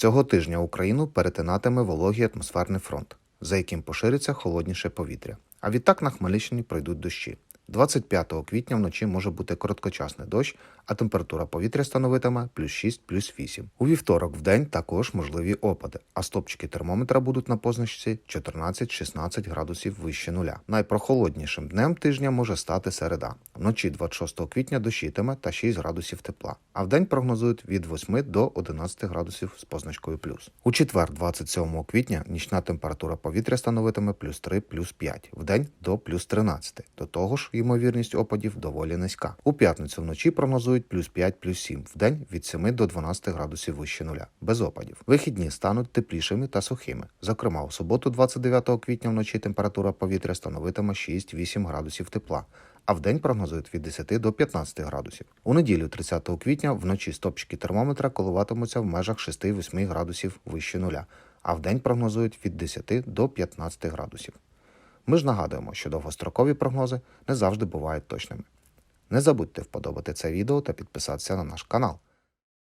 Цього тижня Україну перетинатиме вологий атмосферний фронт, за яким пошириться холодніше повітря. А відтак на Хмельниччині пройдуть дощі. 25 квітня вночі може бути короткочасний дощ, а температура повітря становитиме плюс 6, плюс 8. У вівторок в день також можливі опади, а стопчики термометра будуть на позначці 14-16 градусів вище нуля. Найпрохолоднішим днем тижня може стати середа. Вночі 26 квітня дощитиме та 6 градусів тепла, а вдень прогнозують від 8 до 11 градусів з позначкою плюс. У четвер, 27 квітня, нічна температура повітря становитиме плюс 3, плюс 5, вдень до плюс 13. До того ж, ймовірність опадів доволі низька. У п'ятницю вночі прогнозують плюс 5, плюс 7, вдень від 7 до 12 градусів вище нуля, без опадів. Вихідні стануть теплішими та сухими. Зокрема, у суботу, 29 квітня вночі температура повітря становитиме 6-8 градусів тепла. А вдень прогнозують від 10 до 15 градусів. У неділю, 30 квітня, вночі стопчики термометра коливатимуться в межах 6-8 градусів вище нуля, а вдень прогнозують від 10 до 15 градусів. Ми ж нагадуємо, що довгострокові прогнози не завжди бувають точними. Не забудьте вподобати це відео та підписатися на наш канал.